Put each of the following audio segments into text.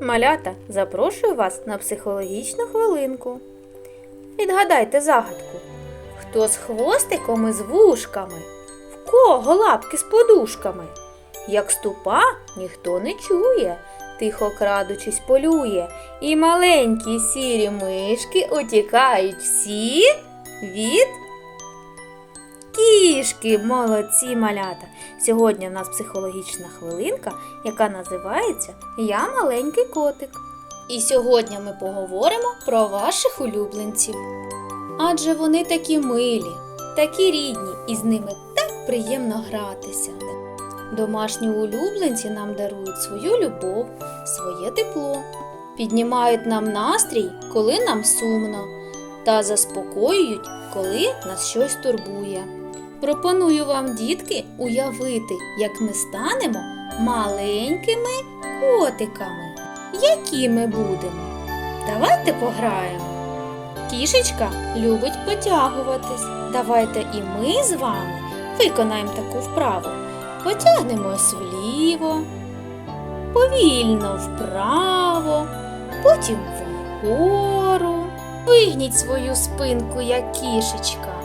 Малята, запрошую вас на психологічну хвилинку. Відгадайте загадку. Хто з хвостиком і з вушками? В кого лапки з подушками? Як ступа, ніхто не чує, тихо крадучись полює, і маленькі сірі мишки утікають всі від кішки. Молодці малята! Сьогодні в нас психологічна хвилинка, яка називається Я маленький котик. І сьогодні ми поговоримо про ваших улюбленців. Адже вони такі милі, такі рідні, і з ними так приємно гратися. Домашні улюбленці нам дарують свою любов, своє тепло, піднімають нам настрій, коли нам сумно, та заспокоюють, коли нас щось турбує. Пропоную вам, дітки, уявити, як ми станемо маленькими котиками. Які ми будемо? Давайте пограємо. Кішечка любить потягуватись. Давайте і ми з вами виконаємо таку вправу. Потягнемось вліво, повільно вправо, потім вгору. Вигніть свою спинку, як кішечка.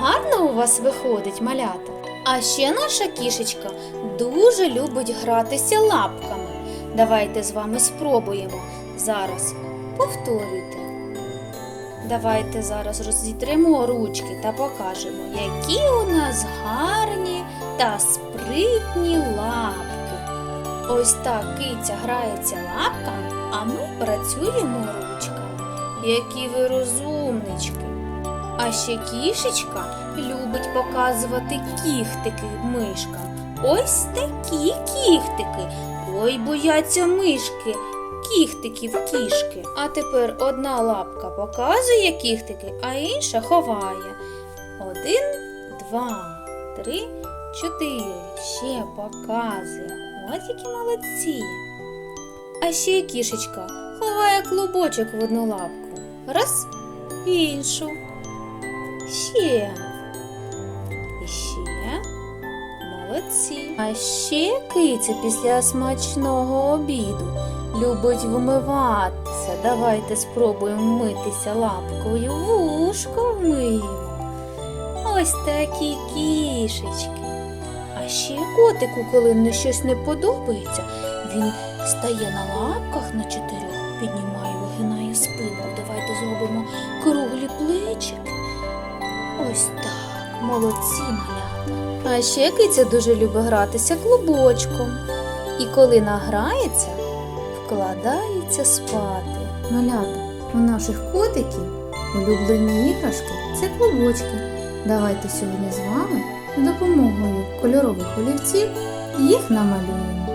Гарно у вас виходить, малята. А ще наша кішечка дуже любить гратися лапками. Давайте з вами спробуємо. Зараз повторюйте. Давайте зараз розітримо ручки та покажемо, які у нас гарні та спритні лапки. Ось так киця грається лапками, а ми працюємо ручками. Які ви розумнички. А ще кішечка любить показувати кіхтики мишкам. Ось такі кіхтики. Ой, бояться мишки, кіхтиків кішки. А тепер одна лапка показує кіхтики, а інша ховає. Один, два, три, чотири. Ще показує. Ось які молодці. А ще кішечка ховає клубочок в одну лапку. Раз, іншу. Ще. І ще. Молодці. А ще киця після смачного обіду любить вмиватися. Давайте спробуємо вмитися лапкою. Вушко вмиємо. Ось такі кішечки. А ще котику, коли щось не подобається, він стає на лапках на чотирьох, піднімає, вигинає спину. Давайте зробимо круглі плечики. Ось так, молодці малята. А ще киця дуже любить гратися клубочком. І коли награється, вкладається спати. Малята, у наших котиків улюблені іграшки це клубочки. Давайте сьогодні з вами допомогою кольорових олівців їх намалюємо.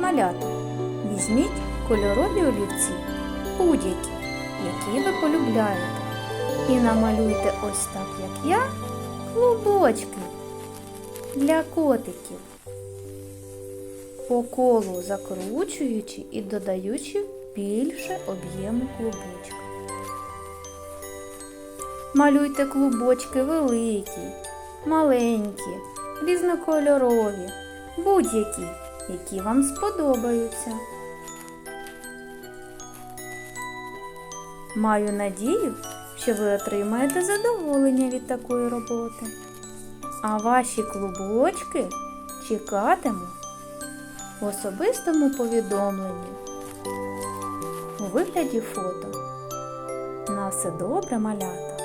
Малята, візьміть кольорові олівці, будь-які, які ви полюбляєте. І намалюйте ось так, як я, клубочки для котиків. По колу закручуючи і додаючи більше об'єму клубочка. Малюйте клубочки великі, маленькі, різнокольорові, будь-які, які вам сподобаються. Маю надію, що ви отримаєте задоволення від такої роботи. А ваші клубочки чекатимуть в особистому повідомленні у вигляді фото. На все добре, малята!